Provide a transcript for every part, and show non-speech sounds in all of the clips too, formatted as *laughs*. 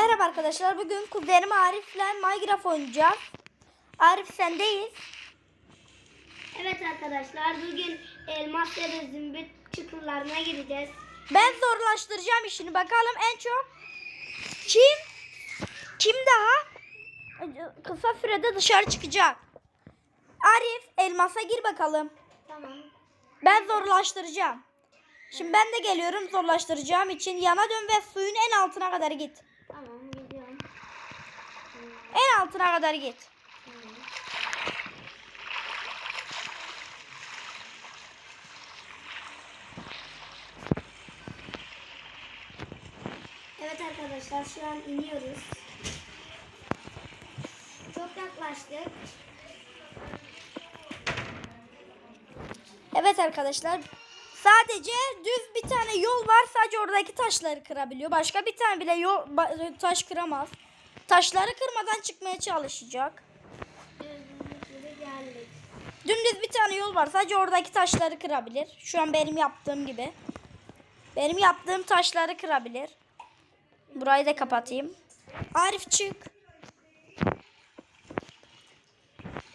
Merhaba arkadaşlar. Bugün kuzenim Arif'le Minecraft oynayacağız. Arif sendeyiz. Evet arkadaşlar bugün elmas ya da zümrüt çukurlarına gireceğiz. Ben zorlaştıracağım işini. Bakalım en çok kim kim daha kısa sürede dışarı çıkacak. Arif elmasa gir bakalım. Tamam. Ben zorlaştıracağım. Şimdi ben de geliyorum zorlaştıracağım için yana dön ve suyun en altına kadar git. En altına kadar git. Evet arkadaşlar şu an iniyoruz. Çok yaklaştık. Evet arkadaşlar. Sadece düz bir tane yol var. Sadece oradaki taşları kırabiliyor. Başka bir tane bile yol taş kıramaz. Taşları kırmadan çıkmaya çalışacak. Dümdüz bir tane yol var. Sadece oradaki taşları kırabilir. Şu an benim yaptığım gibi. Benim yaptığım taşları kırabilir. Burayı da kapatayım. Arif çık.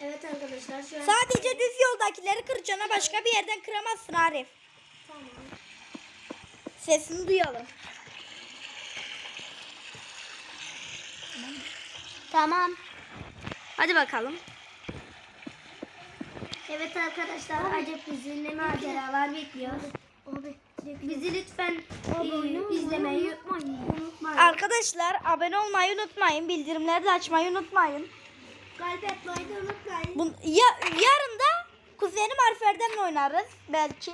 Evet arkadaşlar şu an Sadece düz yoldakileri kıracağına başka bir yerden kıramazsın Arif. tamam. Sesini duyalım. Tamam. Hadi bakalım. Evet arkadaşlar acep bizi ne maceralar bekliyor. Bizi lütfen e, izlemeyi unutmayın. Arkadaşlar abone olmayı unutmayın. Bildirimleri de açmayı unutmayın. Kalp etmeyi de unutmayın. Bu, ya, yarın da kuzenim Arif Erdem'le oynarız belki.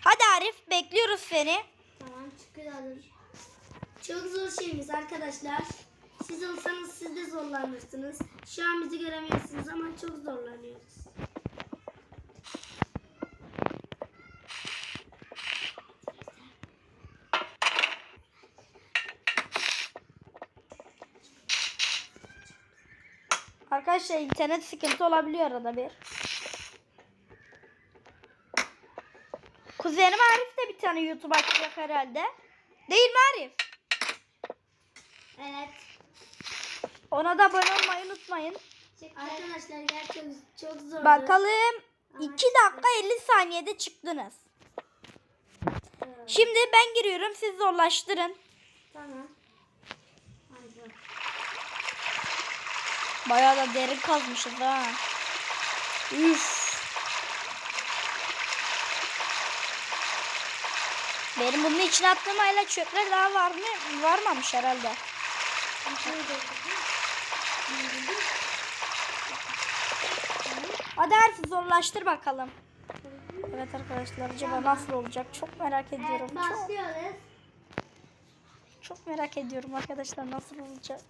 Hadi Arif bekliyoruz seni. Tamam çıkıyoruz. Çok zor şeyimiz arkadaşlar. Siz olsanız siz de zorlanırsınız. Şu an bizi göremiyorsunuz ama çok zorlanıyoruz. Arkadaşlar internet sıkıntı olabiliyor arada bir. Kuzenim Arif de bir tane YouTube açacak herhalde. Değil mi Arif? Evet. Ona da abone olmayı unutmayın. Arkadaşlar gerçekten çok zor. Bakalım 2 dakika 50 saniyede çıktınız. Şimdi ben giriyorum siz zorlaştırın. Tamam. Hadi. Bayağı da derin kazmışız ha. Üf. Benim bunun içine attığım hala çöpler daha var mı? Varmamış herhalde. Hadi Arif zorlaştır bakalım. Evet arkadaşlar acaba nasıl olacak? Çok merak ediyorum. Evet Çok, başlıyoruz. çok merak ediyorum arkadaşlar nasıl olacak?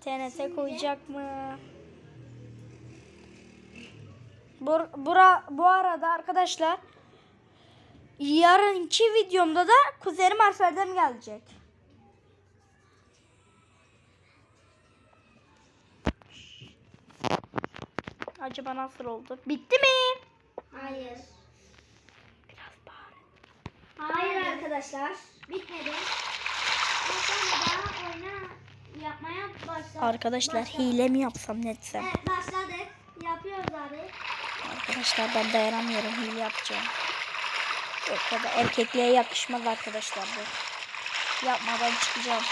TNT koyacak mı? Bu, bura, bu arada arkadaşlar yarınki videomda da kuzenim Arif Erdem gelecek. Acaba nasıl oldu? Bitti mi? Hayır. Biraz bağır. Hayır arkadaşlar. Bitmedi. Ama sonra daha oyna yapmaya başladık. Arkadaşlar Başladık. hile mi yapsam ne etsem? Evet başladık. Yapıyoruz abi. Arkadaşlar ben dayanamıyorum hile yapacağım. Yok ya da erkekliğe yakışmaz arkadaşlar bu. Yapmadan çıkacağım.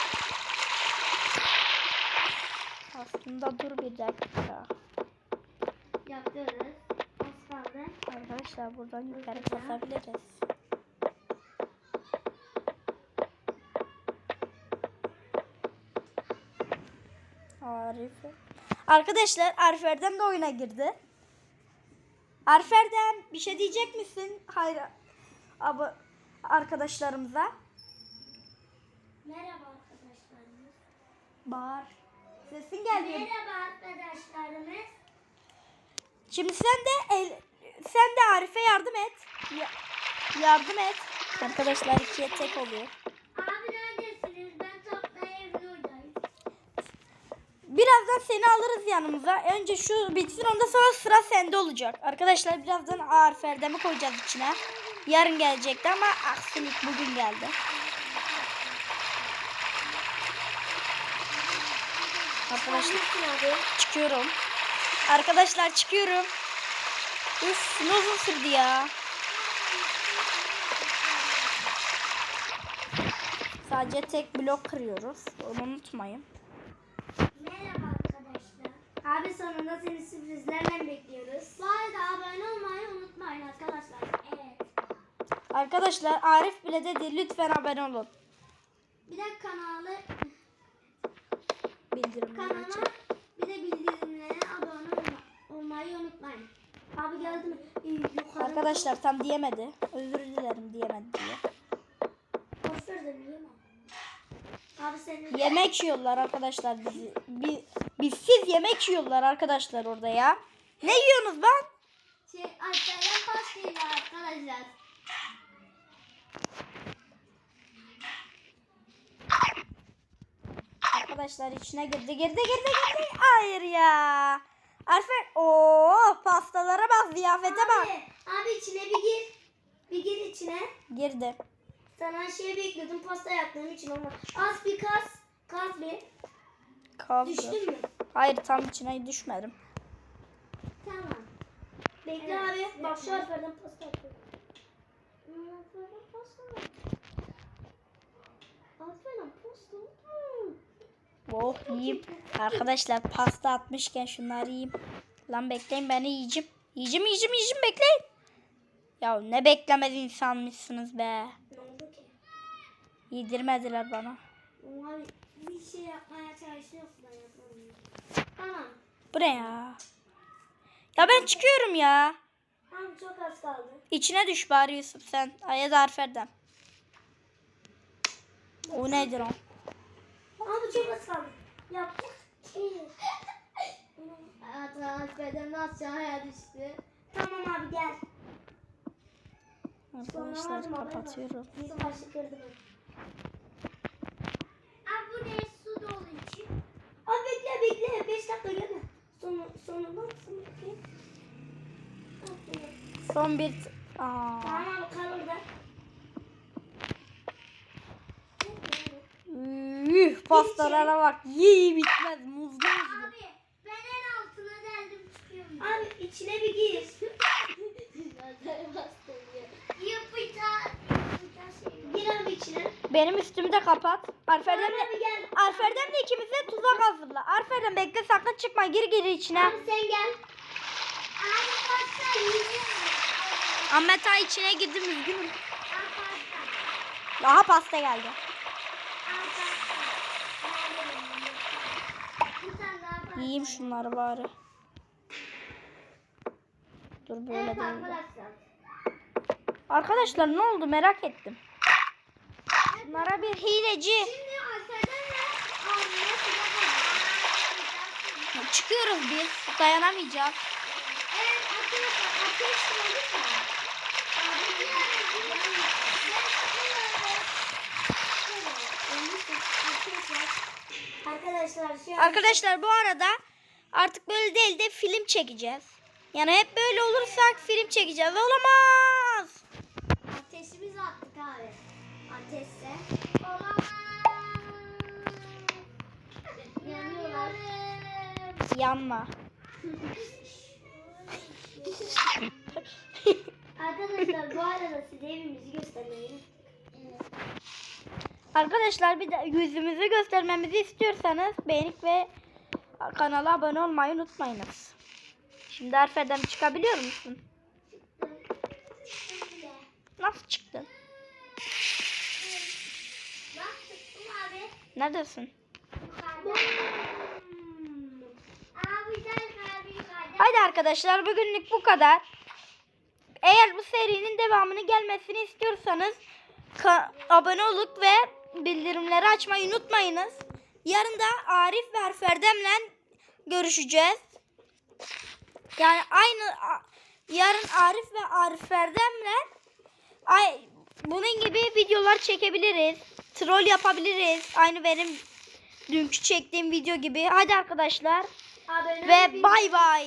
Aslında dur bir dakika. Yapıyoruz. Az kaldı. Arkadaşlar buradan yukarı basabiliriz. Arif. Arkadaşlar Arif Erdem de oyuna girdi. Arif Erdem bir şey diyecek misin? Hayır. Abi arkadaşlarımıza. Merhaba arkadaşlarımız. Bağır. Sesin gelmiyor. Merhaba arkadaşlarımız. Şimdi sen de el, sen de Arif'e yardım et. Ya- yardım et. Arkadaşlar ikiye tek oluyor. Abi neredesiniz? Ben topla evliyordayım. Birazdan seni alırız yanımıza. Önce şu bitsin ondan sonra sıra sende olacak. Arkadaşlar birazdan Arif Erdem'i koyacağız içine. Yarın gelecekti ama aksilik bugün geldi. Arkadaşlar çıkıyorum. Arkadaşlar çıkıyorum. Üf ne uzun sürdü ya. Sadece tek blok kırıyoruz. Onu unutmayın. Merhaba arkadaşlar. Abi sonunda seni sürprizlerle bekliyoruz. Bu arada abone olmayı unutmayın arkadaşlar. Evet. Arkadaşlar Arif bile dedi lütfen abone olun. Bir de kanalı Bildirimleri açın. Olmayı unutmayın. Abi geldi mi? Ee, yukarı. Arkadaşlar tam diyemedi. Özür dilerim diyemedi diye. De. Abi senin Yemek yiyorlar arkadaşlar bizi. Bi, bizsiz yemek yiyorlar arkadaşlar orada ya. Ne yiyorsunuz lan? şey aşağıdan başlıyor arkadaşlar. Arkadaşlar içine girdi girdi girdi girdi. Hayır ya. Arfe o pastalara bak ziyafete bak. Abi, abi içine bir gir. Bir gir içine. Girdi. Sana şey bekliyordum pasta yaptığım için ama az bir kas. Kas bir. Kaldı. Düştün mü? Hayır tam içine düşmedim. Tamam. Bekle abi. Bak şu pasta yapıyorum. Hmm, Harflerden pasta mı? Harflerden pasta mı? Oh yiyeyim. Arkadaşlar pasta atmışken şunları yiyeyim. Lan bekleyin beni yiyeceğim. Yiyeceğim yiyeceğim yiyeceğim bekleyin. Ya ne beklemez insanmışsınız be. Ne oldu ki? Yedirmediler bana. Abi bir şey yapmaya çalışıyorsun da yapamıyorum. Tamam. Bu ne ya? Ya ben çıkıyorum ya. Abi çok az kaldı. İçine düş bari Yusuf sen. Ayaz Arfer'den. O nedir o? Abi çok kaldı. Yaptık. Hayatı beden aşağıya düştü. Tamam abi gel. Arkadaşlar kapatıyorum. Başı kırdım. Abi bu ne su dolu için? Abi bekle bekle. 5 dakika gelme. Sonu, sonunda mısın. Son bir... Aa. Tamam abi kal orada. Üh, pastalara bak. Yiyi bitmez. Muzlu muzlu. Abi ben en altına deldim çıkıyorum. Abi içine bir gir. *laughs* Gir abi içine. Benim üstümü de kapat. Arfer'den de... gel. Arfer'den de ikimiz de tuzak hazırla. Arfer'den bekle sakın çıkma. Gir gir içine. Abi sen gel. Abi pasta. Ahmet ta içine girdim üzgünüm. Daha pasta geldi. Al pasta. Bir tane daha pasta. Yiyeyim şunları bari. Dur böyle Evet değil. de. arkadaşlar. Arkadaşlar ne oldu merak ettim. Bunlara bir hileci. Şimdi Çıkıyoruz biz. Dayanamayacağız. Evet arkadaşlar ateş Arkadaşlar şu Arkadaşlar bu arada artık böyle değil de film çekeceğiz. Yani hep böyle olursak film çekeceğiz. Olamaz. ateşimizi attık abi. Ateşse. Olamaz. Yanıyorum. Yanma. *laughs* Arkadaşlar bu arada size evimizi Arkadaşlar bir de yüzümüzü göstermemizi istiyorsanız beğenip ve kanala abone olmayı unutmayınız. Şimdi Arfer'den çıkabiliyor musun? Nasıl çıktın? Neredesin? Haydi arkadaşlar bugünlük bu kadar. Eğer bu serinin devamını gelmesini istiyorsanız abone olup ve bildirimleri açmayı unutmayınız. Yarın da Arif ve Arferdem'le görüşeceğiz. Yani aynı yarın Arif ve Arferdem'le ay bunun gibi videolar çekebiliriz. Troll yapabiliriz. Aynı benim dünkü çektiğim video gibi. Hadi arkadaşlar Abone ve bay bay.